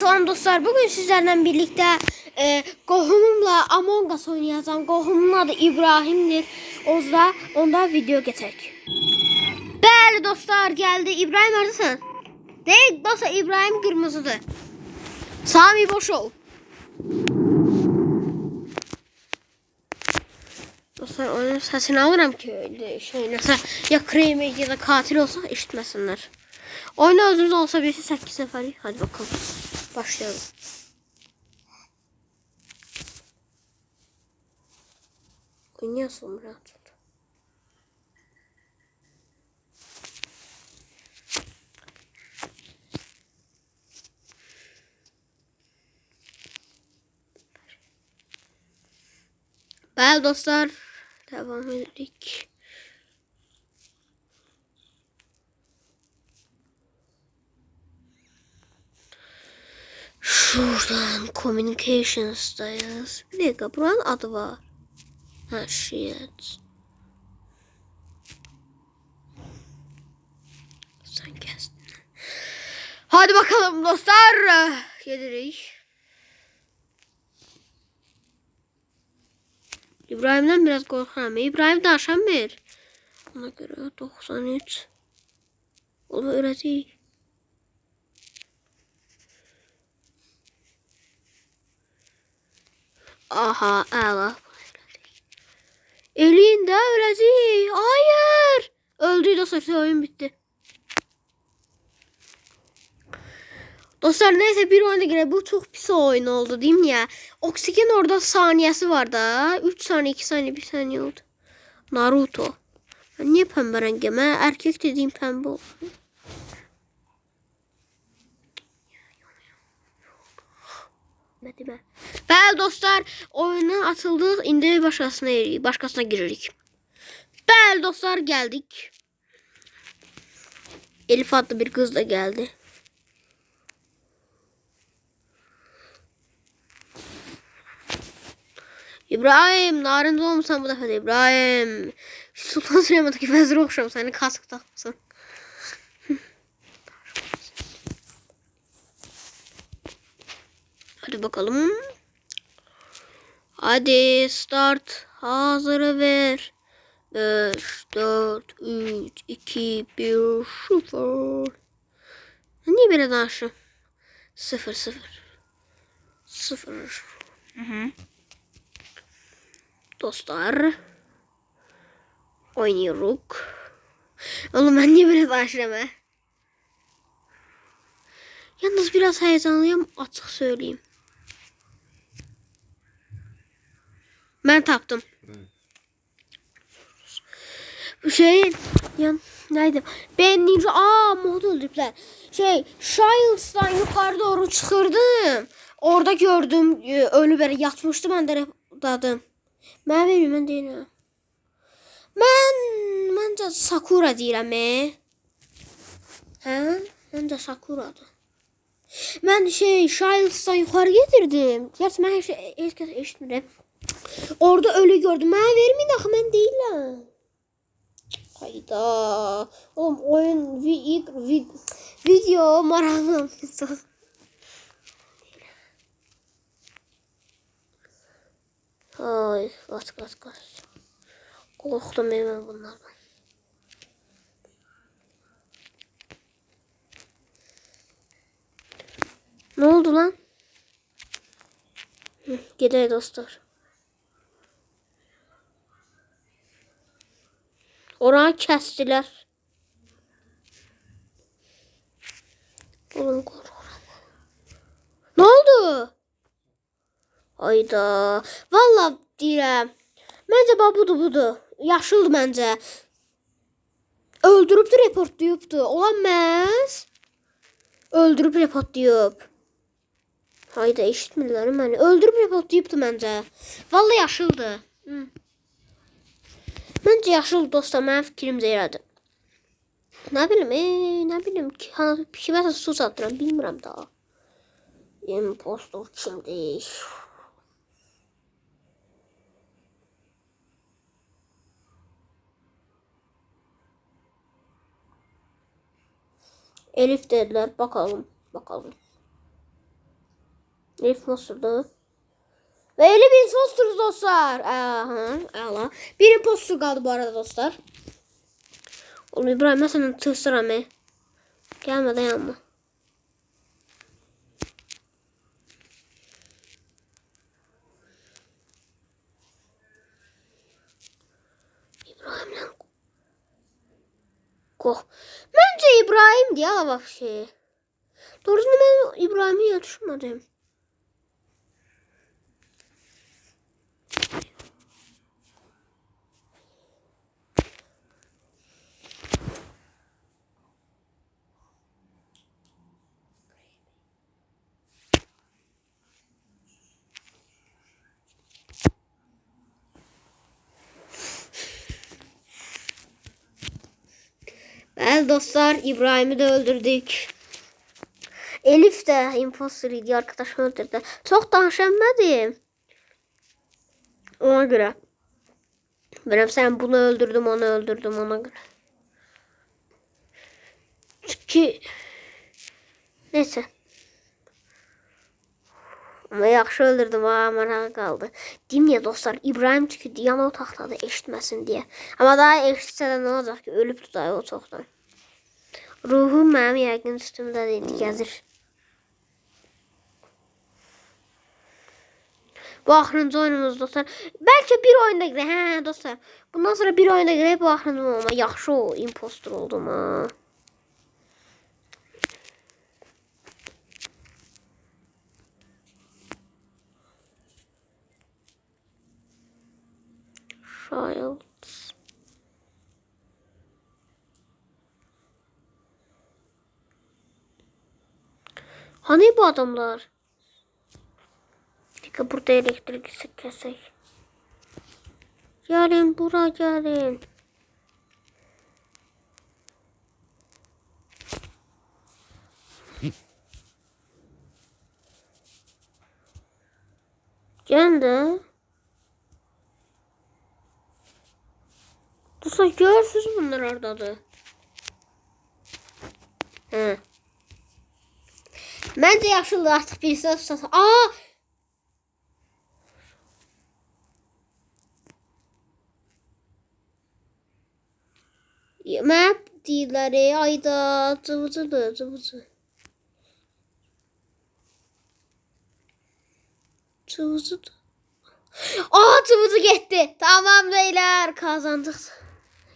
Salam dostlar, bugün sizlerle birlikte e, qohumumla Among Us oynayacağım. Qohumumun adı İbrahim'dir. Ozda onda video geçecek. Bəli dostlar, geldi. İbrahim neredesin? Değil dostlar, İbrahim kırmızıdır. Sami boş ol. Dostlar oyunun sesini alıram ki öyle şey nasıl ya kremi ya da katil olsa işitmesinler. Oyunu özünüz olsa birisi 8 seferi. Hadi bakalım. Başlayalım. Oynuyorsun Murat. Bəli dostlar, devam edirik. Şuradan communications'dayız. Bir dakika buranın adı var. Ha shit. Sen kestin. Hadi bakalım dostlar. Gelirik. İbrahim'den biraz korkuyorum. İbrahim danışamır. Ona göre 93. Onu öğreteyim. Aha əla. Elində öləcək. Hayır. Öldü dostlar oyun bitti. Dostlar neyse bir oyuna göre bu çok pis oyun oldu değil mi ya? Oksigen orada saniyesi var da. 3 saniye 2 saniye 1 saniye oldu. Naruto. Ben niye pembe rengime? Erkek dediğim pembe olsun. Be. Bəli dostlar, oyuna atıldıq. İndi başqasına eririk, başqasına giririk. Bəli dostlar, gəldik. Elif adlı bir kız da geldi. İbrahim, narıncı olmuşsan bu dəfə də İbrahim. Sultan Süleyman'daki vezir oxşam, səni kask taxmısan. Hadi bakalım. Hadi start. Hazırı ver. 5, 4, 3, 2, 1, 0. Niye böyle danışım? 0, 0. 0. Dostlar. Oynuyoruz. Oğlum ben niye böyle he? Yalnız biraz heyecanlıyım açık söyleyeyim. Ben taptım. Bu şey yan neydi? Ben ninja aa mod öldürdüler. Şey Shiles'dan yukarı doğru çıkırdım. Orada gördüm e, ölü böyle yatmıştı ben de dadım. Verim ben değilim. Ben bence Sakura deyirəm. Hə? Məncə Sakuradır. Mən şey Shiles'dan yukarı getirdim. Gerçi mən heç heç kəs eşitmirəm. Orada ölü gördüm. Mənə verməyin axı mən deyiləm. Hayda. Oğlum oyun vi, vi, video maraqlı. Ay, kaç kaç kaç. Korktum hemen bunlardan. Ne oldu lan? Gidelim dostlar. Oranı kəsdilər. Oğlum qorxuram. Ne oldu? Ayda. Vallahi deyirəm. Məncə bax budur budur. Yaşıldır məncə. Öldürübdü, reportlayıbdı. Olan məhz. Öldürüb reportlayıb. Hayda eşitmirlər məni. Öldürüb reportlayıbdı məncə. Vallahi yaşıldı. Hı. Məncə yaşıl dostlar mənim fikrimcə elədi. Nə bilim, e, nə bilim ki, hansı kiməsə su satıram, bilmirəm daha. Impostor kimdir? Elif dediler. Bakalım. Bakalım. Imposter'dı. Ve öyle bir imposter'ız dostlar. Aha, ala. Bir imposter kaldı bu arada dostlar. Oğlum İbrahim ben sana tırsıram he. Gelme dayanma. İbrahim'le Ko. Bence İbrahim diye ala bak şey. Doğrusu ben İbrahim'i yatışmadım. Evet dostlar İbrahim'i de öldürdük. Elif de imposter idi arkadaşım öldürdü. Çok danışamadım. Ona göre. Ben sen bunu öldürdüm onu öldürdüm ona göre. Çünkü neyse. Ama yaxşı öldürdüm ha maraq qaldı. Deyim ya dostlar İbrahim çünki yan otaqdadır eşitməsin deyə. Amma daha eşitsə də nə olacaq ki ölüb tutayı o çoxdan. Ruhum mənim yəqin üstümdə indi gəzir. Bu axırıncı oyunumuz dostlar. Bəlkə bir oyunda girək. Hə dostlar. Bundan sonra bir oyunda girək bu axırıncı olma. Yaxşı o impostor oldum ha. Childs. Hani bu adamlar? Peki burada elektrik kesek. Gelin buraya gelin. Gelin Dostlar görürsünüz bunlar oradadır. He. Bence yaxşıdır artıq birisi tutsa. Aa! Map deyirlər, ey, ayda, cıvıcıdır, cıvıcı. Cıvıcıdır. Aa, cıvıcı getdi. Tamam beyler, kazandık.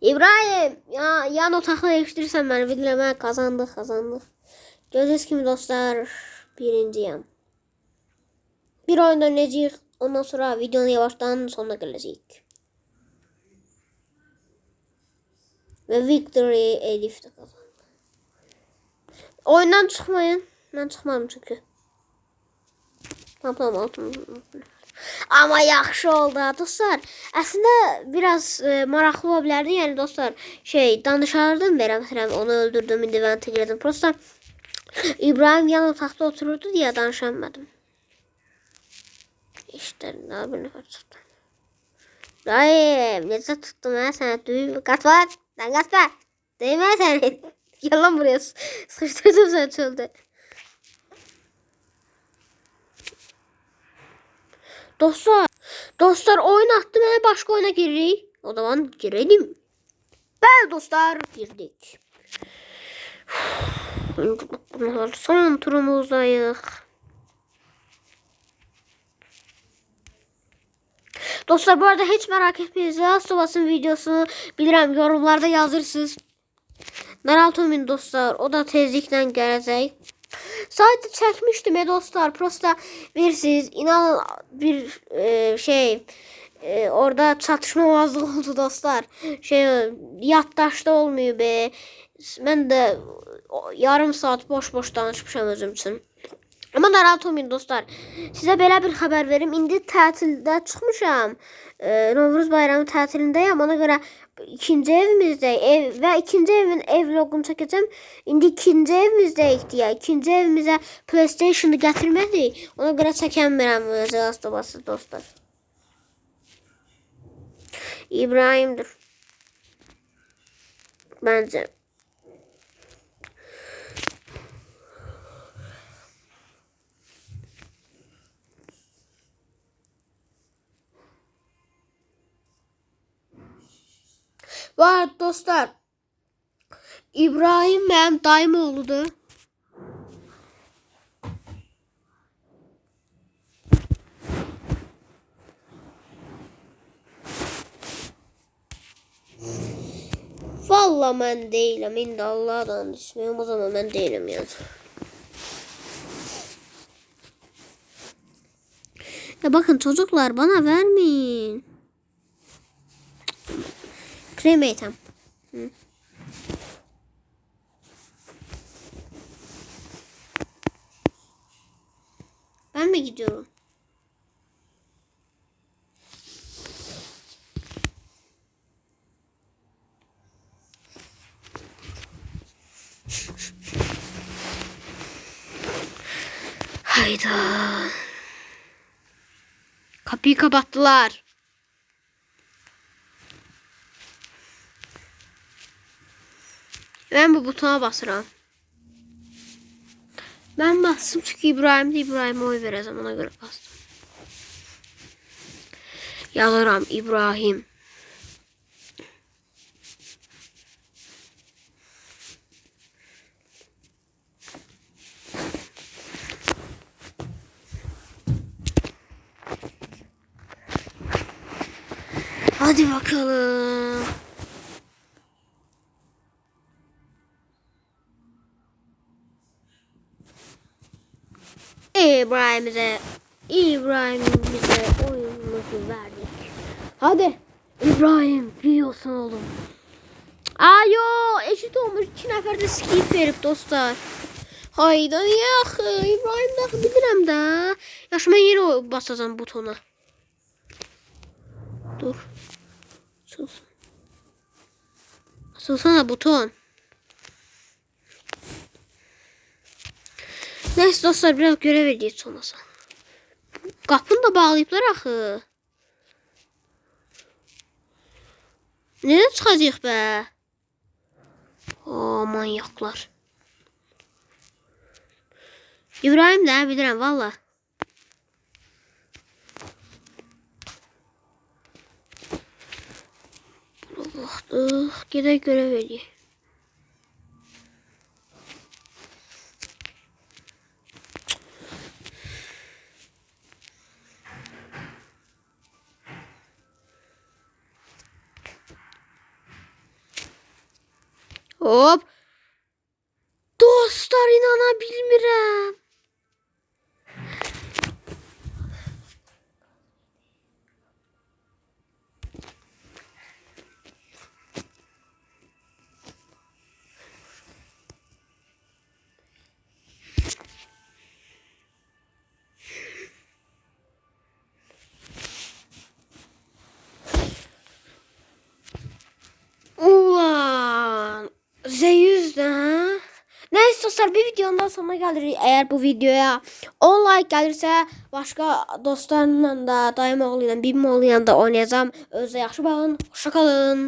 İbrahim, ya yan otaqda yetişdirirsən məni, bilirəm, hə, kazandıq, kazandıq. Gördüyünüz kimi dostlar, birinciyim. Bir oyun oynayacağıq, ondan sonra videonun yavaştan sonuna gələcəyik. Ve Victory Elif de kazandı. Oyundan çıkmayın. Ben çıkmadım çünkü. Tamam tamam altın. Ama yaxşı oldu dostlar. Aslında biraz e, maraqlı ola bilərdi. Yəni dostlar, şey danışardım verəm məsələn onu öldürdüm, indi ben tekledim. Prosta İbrahim yan otaqda otururdu deyə danışamadım. İşte bir nəfər çıxdı. Dayım, necə tutdum ha sənə düyüm qat var. Lan Gaspar. Değme sen. Gel lan buraya. Sıkıştırdım seni çölde. Dostlar. Dostlar oyun attım. Hemen başka oyuna giririk. O zaman girelim. Ben dostlar girdik. Son turumuzdayız. Dostlar bu arada hiç merak etmeyin. Last of videosunu bilirim yorumlarda yazırsınız. Naruto'nun dostlar o da tezlikten gelecek. Sadece çekmiştim ya dostlar. Prosta bilirsiniz inanın bir e, şey e, orada çatışmamazlık oldu dostlar. Şey yaddaşda olmuyor be. Ben de yarım saat boş boş danışmışam özüm üçün. Amma narahat olmayın dostlar. Sizə belə bir xəbər verim. İndi tətildə çıxmışam. E, Novruz bayramı tətilindəyəm. Ona görə ikinci evimizdəyik. Ev və ikinci evin ev vlogunu çəkəcəm. İndi ikinci evimizdəyik deyə. İkinci evimizə PlayStation-ı gətirmədik. Ona görə çəkəmirəm Zelastobası dostlar. İbrahim'dir. Bence. Var dostlar. İbrahim benim dayım oğludur. Vallahi ben değilim. İndi Allah'dan düşmüyorum. O zaman ben değilim yani. Ya bakın çocuklar bana vermeyin. Cremate'im. Hı. Ben mi gidiyorum? Hayda. Kapıyı kapattılar. Ben bu butona basıram. Ben bastım çünkü İbrahim'de İbrahim'e oy vereceğim ona göre bastım. Yazıram İbrahim. Hadi bakalım. İbrahim'e İbrahim'imize oyunumuzu verdik. Hadi İbrahim yiyorsun oğlum. Aa yo eşit olmuş iki nefer de skip verip dostlar. Hayda ya İbrahim de bilirim de. Yaş ben yine basacağım butona. Dur. Sus. Susana buton. Neyse dostlar biraz görev edeceğiz sonrası. Kapını da bağlayıplar axı. Nereye çıkacak be? O manyaklar. İbrahim de bilirəm valla. Buna baxdıq. Gedək görev edək. Hop. Dostlar inanabilmirəm. Videonun sonuna geldik. Eğer bu videoya 10 like gelirse başka dostlarımla da dayım oğluyla bibim oğluyla da oynayacağım. Özde yaxşı bakın. Hoşça kalın.